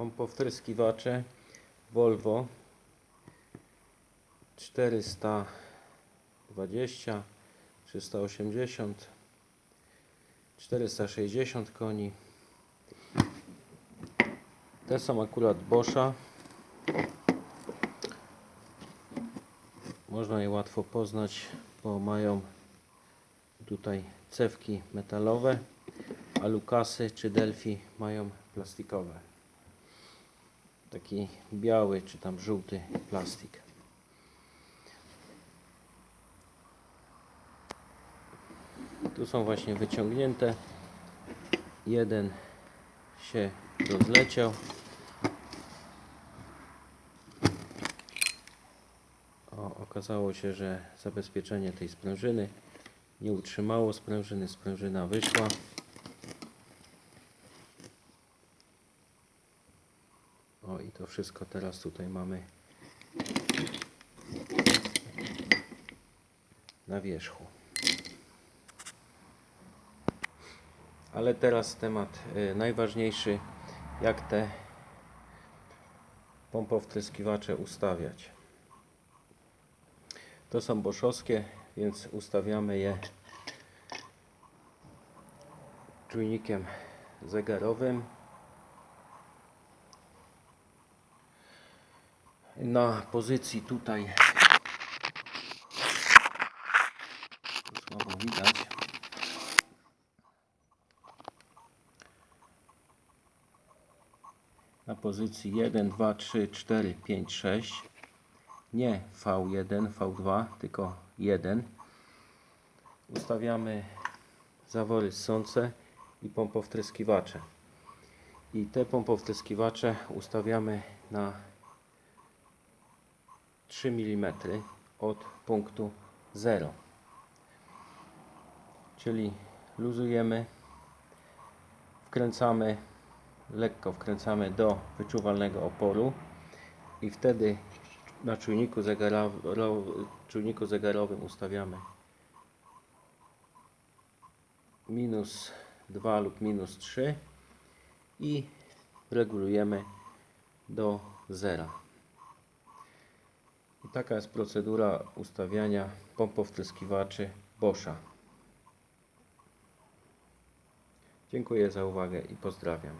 pompowtryskiwacze Volvo 420 380 460 koni. Te są akurat Boscha. Można je łatwo poznać bo mają tutaj cewki metalowe a Lukasy czy Delphi mają plastikowe taki biały czy tam żółty plastik. Tu są właśnie wyciągnięte. Jeden się rozleciał. O, okazało się, że zabezpieczenie tej sprężyny nie utrzymało sprężyny, sprężyna wyszła o i to wszystko teraz tutaj mamy na wierzchu. Ale teraz temat y, najważniejszy jak te pompowtryskiwacze ustawiać. To są boszowskie więc ustawiamy je czujnikiem zegarowym na pozycji tutaj. Słabo widać. Na pozycji 1, 2, 3, 4, 5, 6 nie V1, V2 tylko 1 ustawiamy zawory ssące i pompowtryskiwacze. I te pompowtryskiwacze ustawiamy na 3 mm od punktu 0 czyli luzujemy wkręcamy lekko wkręcamy do wyczuwalnego oporu i wtedy na czujniku, zegaro, czujniku zegarowym ustawiamy minus 2 lub minus 3 i regulujemy do zera. Taka jest procedura ustawiania pompowtryskiwaczy Boscha. Dziękuję za uwagę i pozdrawiam.